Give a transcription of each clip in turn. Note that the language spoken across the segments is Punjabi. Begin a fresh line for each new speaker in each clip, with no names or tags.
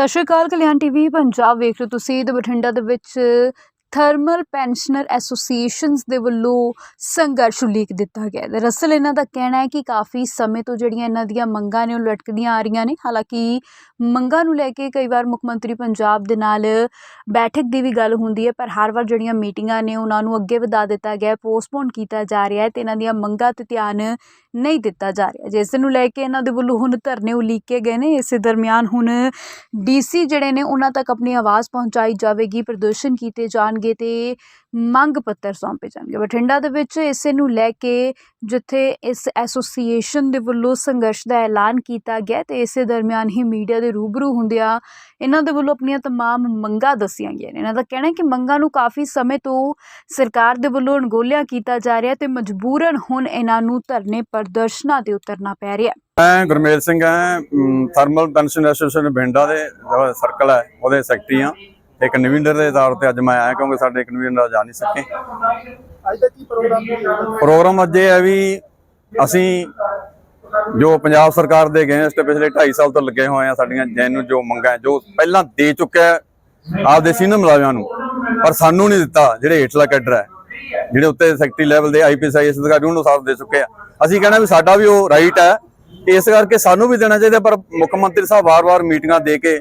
ਸਤਿ ਸ਼੍ਰੀ ਅਕਾਲ ਕਲਿਆਣ ਟੀਵੀ ਪੰਜਾਬ ਵੇਖ ਰਹੇ ਹੋ ਤੁਸੀਂ ਤੇ ਬਠਿੰਡਾ ਦੇ ਵਿੱਚ ਥਰਮਲ ਪੈਨਸ਼ਨਰ ਐਸੋਸੀਏਸ਼ਨਸ ਦੇ ਵੱਲੋਂ ਸੰਘਰਸ਼ ਉਲੀਕ ਦਿੱਤਾ ਗਿਆ ਦਰਅਸਲ ਇਹਨਾਂ ਦਾ ਕਹਿਣਾ ਹੈ ਕਿ ਕਾਫੀ ਸਮੇਂ ਤੋਂ ਜਿਹੜੀਆਂ ਇਹਨਾਂ ਦੀਆਂ ਮੰਗਾਂ ਨੇ ਉਹ ਲਟਕਦੀਆਂ ਆ ਰਹੀਆਂ ਨੇ। ਹਾਲਾਂਕਿ ਮੰਗਾਂ ਨੂੰ ਲੈ ਕੇ ਕਈ ਵਾਰ ਮੁੱਖ ਮੰਤਰੀ ਪੰਜਾਬ ਦੇ ਨਾਲ ਬੈਠਕ ਦੀ ਵੀ ਗੱਲ ਹੁੰਦੀ ਹੈ, ਪਰ ਹਰ ਵਾਰ ਜਿਹੜੀਆਂ ਮੀਟਿੰਗਾਂ ਨੇ ਉਹਨਾਂ ਨੂੰ ਅੱਗੇ ਵਧਾ ਦਿੱਤਾ ਗਿਆ ਪੋਸਟਪੋਨ ਕੀਤਾ ਜਾ ਰਿਹਾ ਹੈ ਤੇ ਇਹਨਾਂ ਦੀਆਂ ਮੰਗਾਂ ਤੇ ਧਿਆਨ ਨਹੀਂ ਦਿੱਤਾ ਜਾ ਰਿਹਾ ਜਿਸ ਨੂੰ ਲੈ ਕੇ ਇਹਨਾਂ ਦੇ ਵੱਲੋਂ ਹੁਣ ਧਰਨੇ ਉਲੀਕੇ ਗਏ ਨੇ। ਇਸੇ ਦਰਮਿਆਨ ਹੁਣ ਡੀਸੀ ਜਿਹੜੇ ਨੇ ਉਹਨਾਂ ਤੱਕ ਆਪਣੀ ਆਵਾਜ਼ ਪਹੁੰਚਾਈ ਜਾਵੇਗੀ, ਪ੍ਰਦਰਸ਼ਨ ਕੀਤੇ ਜਾਣ ਜਾਣਗੇ ਤੇ ਮੰਗ ਪੱਤਰ ਸੌਂਪੇ ਜਾਣਗੇ ਬਠਿੰਡਾ ਦੇ ਵਿੱਚ ਇਸੇ ਨੂੰ ਲੈ ਕੇ ਜਿੱਥੇ ਇਸ ਐਸੋਸੀਏਸ਼ਨ ਦੇ ਵੱਲੋਂ ਸੰਘਰਸ਼ ਦਾ ਐਲਾਨ ਕੀਤਾ ਗਿਆ ਤੇ ਇਸੇ ਦਰਮਿਆਨ ਹੀ ਮੀਡੀਆ ਦੇ ਰੂਬਰੂ ਹੁੰਦਿਆਂ ਇਹਨਾਂ ਦੇ ਵੱਲੋਂ ਆਪਣੀਆਂ तमाम ਮੰਗਾਂ ਦੱਸੀਆਂ ਗਈਆਂ ਨੇ ਇਹਨਾਂ ਦਾ ਕਹਿਣਾ ਹੈ ਕਿ ਮੰਗਾਂ ਨੂੰ ਕਾਫੀ ਸਮੇਂ ਤੋਂ ਸਰਕਾਰ ਦੇ ਵੱਲੋਂ ਅਣਗੌਲਿਆ ਕੀਤਾ ਜਾ ਰਿਹਾ ਤੇ ਮਜਬੂਰਨ ਹੁਣ ਇਹਨਾਂ ਨੂੰ ਧਰਨੇ ਪ੍ਰਦਰਸ਼ਨਾਂ ਤੇ ਉਤਰਨਾ ਪੈ ਰਿਹਾ
ਮੈਂ ਗੁਰਮੇਲ ਸਿੰਘ ਹਾਂ um, thermal pension association Bathinda ਦੇ ਜਿਹੜਾ ਸਰਕਲ ਹੈ ਉਹਦੇ ਸੈਕਟਰੀ ਹਾਂ ਇੱਕ ਕਨਵੀਨਰ ਦੇ ਤੌਰ ਤੇ ਅੱਜ ਮੈਂ ਆਇਆ ਕਿਉਂਕਿ ਸਾਡੇ ਕਨਵੀਨਰ ਜਾ ਨਹੀਂ ਸਕੇ।
ਅੱਜ ਦਾ ਕੀ ਪ੍ਰੋਗਰਾਮ
ਅੱਜ ਇਹ ਹੈ ਵੀ ਅਸੀਂ ਜੋ ਪੰਜਾਬ ਸਰਕਾਰ ਦੇ ਅਗੇਂਸਟ ਪਿਛਲੇ 2.5 ਸਾਲ ਤੋਂ ਲੱਗੇ ਹੋਏ ਆ ਸਾਡੀਆਂ ਜੈਨੂਨ ਜੋ ਮੰਗਾਂ ਜੋ ਪਹਿਲਾਂ ਦੇ ਚੁੱਕਿਆ ਆਪਦੇ ਸੀਨੀਅਰ ਮੁਲਾਜ਼ਮਾਂ ਨੂੰ ਪਰ ਸਾਨੂੰ ਨਹੀਂ ਦਿੱਤਾ ਜਿਹੜੇ ਹੇਠਲਾ ਕੈਡਰ ਹੈ ਜਿਹੜੇ ਉੱਤੇ ਸੈਕਟਰੀ ਲੈਵਲ ਦੇ ਆਈਪੀਐਸ ਆਈਐਸ ਅਧਿਕਾਰੀ ਉਹਨੂੰ ਸਾਥ ਦੇ ਚੁੱਕੇ ਆ। ਅਸੀਂ ਕਹਿੰਦੇ ਵੀ ਸਾਡਾ ਵੀ ਉਹ ਰਾਈਟ ਹੈ ਇਸ ਕਰਕੇ ਸਾਨੂੰ ਵੀ ਦੇਣਾ ਚਾਹੀਦਾ, ਪਰ ਮੁੱਖ ਮੰਤਰੀ ਸਾਹਿਬ ਵਾਰ-ਵਾਰ ਮੀਟਿੰਗਾਂ ਦੇ ਕੇ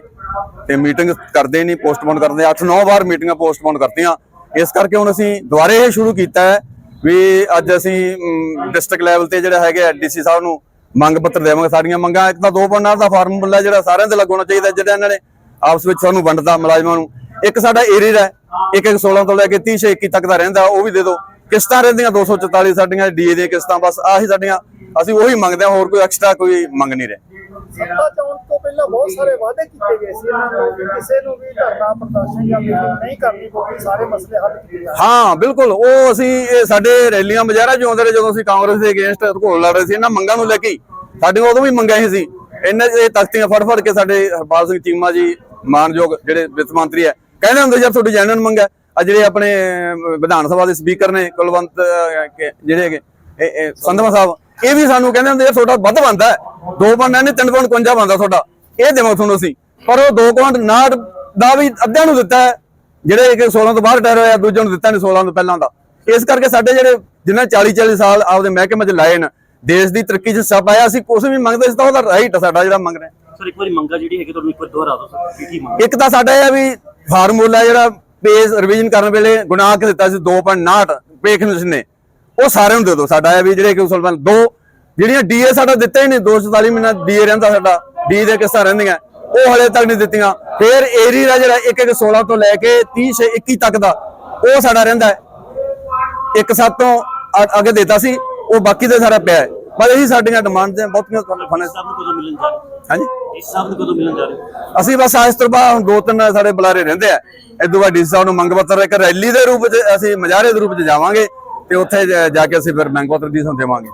ਤੇ ਮੀਟਿੰਗ ਕਰਦੇ ਨਹੀਂ, ਪੋਸਟਪੋਨ ਕਰਦੇ 8-9 ਵਾਰ ਮੀਟਿੰਗਾਂ ਪੋਸਟਪੋਨ ਕਰਤੀਆਂ। ਇਸ ਕਰਕੇ ਹੁਣ ਅਸੀਂ ਦੁਬਾਰੇ ਇਹ ਸ਼ੁਰੂ ਕੀਤਾ ਹੈ ਵੀ ਅੱਜ ਅਸੀਂ ਡਿਸਟ੍ਰਿਕਟ ਲੈਵਲ ਤੇ ਜਿਹੜਾ ਹੈਗੇ ਡੀਸੀ ਸਾਹਿਬ ਨੂੰ ਮੰਗ ਪੱਤਰ ਦੇਵਾਂਗੇ, ਸਾਡੀਆਂ ਮੰਗਾਂ ਇੱਕ ਤਾਂ ਦੋ ਪੰਨਾਂ ਦਾ ਫਾਰਮੂਲਾ ਜਿਹੜਾ ਸਾਰਿਆਂ ਦੇ ਲੱਗਣਾ ਚਾਹੀਦਾ, ਜਿਹੜਾ ਇਹਨਾਂ ਨੇ ਆਪਸ ਵਿੱਚ ਸਾਨੂੰ ਵੰਡਦਾ ਮੁਲਾਜ਼ਮਾਂ ਨੂੰ। ਇੱਕ ਸਾਡਾ ਏਰੀਆ ਹੈ, ਇੱਕ ਇੱਕ 16 ਤੋਂ ਲੈ ਕੇ 30 ਛੇ 21 ਤੱਕ ਦਾ ਰਹਿੰਦਾ, ਉਹ ਵੀ ਦੇ ਦਿਓ। ਕਿਸ਼ਤਾਂ ਰਹਿੰਦੀਆਂ 244 ਸਾਡੀਆਂ ਡੀਏ ਦੀਆਂ ਕਿਸ਼ਤਾਂ, ਬਸ ਆਹੀ ਸਾਡੀਆਂ ਅਸੀਂ ਉਹੀ ਮੰਗਦੇ ਹਾਂ ਹੋਰ ਕੋਈ ਐਕਸਟਰਾ ਕੋਈ ਮੰਗ ਨਹੀਂ ਰਹੇ।
ਸੱਤਾ ਚੋਣ ਤੋਂ ਪਹਿਲਾਂ ਬਹੁਤ ਸਾਰੇ ਵਾਅਦੇ ਕੀਤੇ ਗਏ ਸੀ ਇਹਨਾਂ ਨੂੰ ਕਿ ਕਿਸੇ ਨੂੰ ਵੀ ਧਰਨਾ ਪ੍ਰਦਰਸ਼ਨ ਜਾਂ ਮੀਟਿੰਗ ਨਹੀਂ ਕਰਨੀ ਪਊਗੀ ਸਾਰੇ ਮਸਲੇ ਹੱਲ ਕੀਤੇ ਜਾਣਗੇ
ਹਾਂ ਬਿਲਕੁਲ ਉਹ ਅਸੀਂ ਇਹ ਸਾਡੇ ਰੈਲੀਆਂ ਮੁਜ਼ਾਹਰਾ ਜੋ ਆਉਂਦੇ ਰਹੇ ਜਦੋਂ ਅਸੀਂ ਕਾਂਗਰਸ ਦੇ ਅਗੇਂਸਟ ਘੋਲ ਲੜ ਰਹੇ ਸੀ ਇਹਨਾਂ ਮੰਗਾਂ ਨੂੰ ਲੈ ਕੇ ਹੀ। ਸਾਡੀਆਂ ਉਦੋਂ ਵੀ ਮੰਗਾਂ ਹੀ ਸੀ। ਇਹਨਾਂ ਇਹ ਤਖਤੀਆਂ ਫੜ ਫੜ ਕੇ ਸਾਡੇ ਹਰਪਾਲ ਸਿੰਘ ਚੀਮਾ ਜੀ ਮਾਨਯੋਗ ਜਿਹੜੇ ਵਿੱਤ ਮੰਤਰੀ ਹੈ ਕਹਿੰਦੇ ਹੁੰਦੇ ਯਾਰ ਤੁਹਾਡੀ ਜੈਨੂਨ ਮੰਗ ਹੈ। ਆ ਜਿਹੜੇ ਆਪਣੇ ਵਿਧਾਨ ਸਭਾ ਦੇ ਸਪੀਕਰ ਨੇ ਕੁਲਵੰਤ ਜਿਹੜੇ ਹੈਗੇ ਸੰਧਵਾ ਸਾਹਿਬ ਇਹ ਵੀ ਸਾਨੂੰ ਕਹਿੰਦੇ ਹੁੰਦੇ ਤੁਹਾਡਾ ਵੱਧ ਬੰਦਾ ਦੋ ਪੰਨ ਨਹੀਂ ਤਿੰਨ ਪੰਨ 51 ਬੰਦਾ ਤੁਹਾਡਾ। ਇਹ ਦੇਵਾਂ ਤੁਹਾਨੂੰ ਅਸੀਂ। ਪਰ ਉਹ ਦੋ ਪੰਨ 59 ਦਾ ਵੀ ਅੱਧਿਆਂ ਨੂੰ ਦਿੱਤਾ ਹੈ ਜਿਹੜੇ ਕਿ 16 ਤੋਂ ਬਾਹਰ ਰਿਟਾਇਰ ਹੋਇਆ ਦੂਜੇ ਨੂੰ ਦਿੱਤਾ ਨਹੀਂ 16 ਤੋਂ ਪਹਿਲਾਂ ਦਾ। ਇਸ ਕਰਕੇ ਸਾਡੇ ਜਿਹੜੇ ਜਿਨ੍ਹਾਂ 40 40 ਸਾਲ ਆਪਦੇ ਮਹਿਕਮੇ 'ਚ ਲਾਏ ਨੇ ਦੇਸ਼ ਦੀ ਤਰੱਕੀ 'ਚ ਹਿੱਸਾ ਪਾਇਆ ਅਸੀਂ ਕੁਝ ਵੀ ਮੰਗਦੇ ਸੀ ਤਾਂ ਉਹਦਾ ਰਾਈਟ ਸਾਡਾ ਜਿਹੜਾ ਮੰਗ ਰਹੇ।
ਸਰ ਇੱਕ ਵਾਰੀ ਮੰਗਾ ਜਿਹੜੀ ਹੈਗੀ ਤੁਹਾਨੂੰ ਇੱਕ ਵਾਰ ਦੁਹਰਾ ਦਿਓ ਸਰ ਕੀ ਕੀ ਮੰਗ?
ਇੱਕ ਤਾਂ ਸਾਡਾ ਇਹ ਆ ਵੀ ਫਾਰਮੂਲਾ ਜਿਹੜਾ ਪੇਜ ਰਿਵੀਜ਼ਨ ਕਰਨ ਵੇਲੇ ਗੁਨਾਹ ਕਿ ਦਿੱਤਾ ਸੀ 2.9 ਪੇ ਕਮਿਸ਼ਨ ਨੇ ਉਹ ਸਾਰਿਆਂ ਨੂੰ ਦੇ ਦਿਓ। ਸਾਡਾ ਇਹ ਵੀ ਜਿਹੜੇ ਕਿ ਉਸਲ ਦੋ ਜਿਹੜੀਆਂ ਡੀਏ ਸਾਡਾ ਦਿੱਤਾ ਹੀ ਨਹੀਂ 244 ਮਹੀਨਾ ਡੀਏ ਰਹਿੰਦਾ ਸਾਡਾ। ਡੀ ਦੇ ਕਿਸ਼ਤਾਂ ਰਹਿੰਦੀਆਂ। ਉਹ ਹਲੇ ਤੱਕ ਨਹੀਂ ਦਿੱਤੀਆਂ। ਫਿਰ ਏਰੀਆ ਜਿਹੜਾ ਇੱਕ ਇੱਕ 16 ਤੋਂ ਲੈ ਕੇ 30 ਛੇ 21 ਤੱਕ ਦਾ ਉਹ ਸਾਡਾ ਰਹਿੰਦਾ ਹੈ। ਇੱਕ ਸੱਤ ਤੋਂ ਅੱਗੇ ਦਿੱਤਾ ਸੀ ਉਹ ਬਾਕੀ ਦੇ ਸਾਰਾ ਪਿਆ ਹੈ। ਬਸ ਇਹੀ ਸਾਡੀਆਂ ਡਿਮਾਂਡ ਨੇ ਬਹੁਤੀਆਂ ਫਨ
ਸਭ ਨੂੰ ਕਦੋਂ ਮਿਲਣ ਜਾ ਰਹੇ?
ਹਾਂਜੀ?
ਇਸ ਸਭ ਨੂੰ ਕਦੋਂ ਮਿਲਣ ਜਾ ਰਹੇ?
ਅਸੀਂ ਬਸ ਅੱਜ ਤੋਂ ਬਾਅਦ ਹੁਣ ਦੋ ਤਿੰਨ ਸਾਡੇ ਬੁਲਾਰੇ ਰਹਿੰਦੇ ਆ। ਇਦੋਂ ਬਾਅਦ ਡੀਸੀ ਸਾਹਿਬ ਨੂੰ ਮੰਗ ਪੱਤਰ ਇੱਕ ਰੈਲੀ ਦੇ ਰੂਪ 'ਚ ਅਸੀਂ ਮਜਾਰੇ ਦੇ ਰੂਪ 'ਚ ਜਾਵਾਂਗੇ। ਤੇ ਉੱਥੇ ਜਾ- ਕੇ ਅਸੀਂ ਫਿਰ ਮੰਗ ਪੱਤਰ ਡੀ ਸਾਹਿਬ ਦੇਵਾਂਗੇ।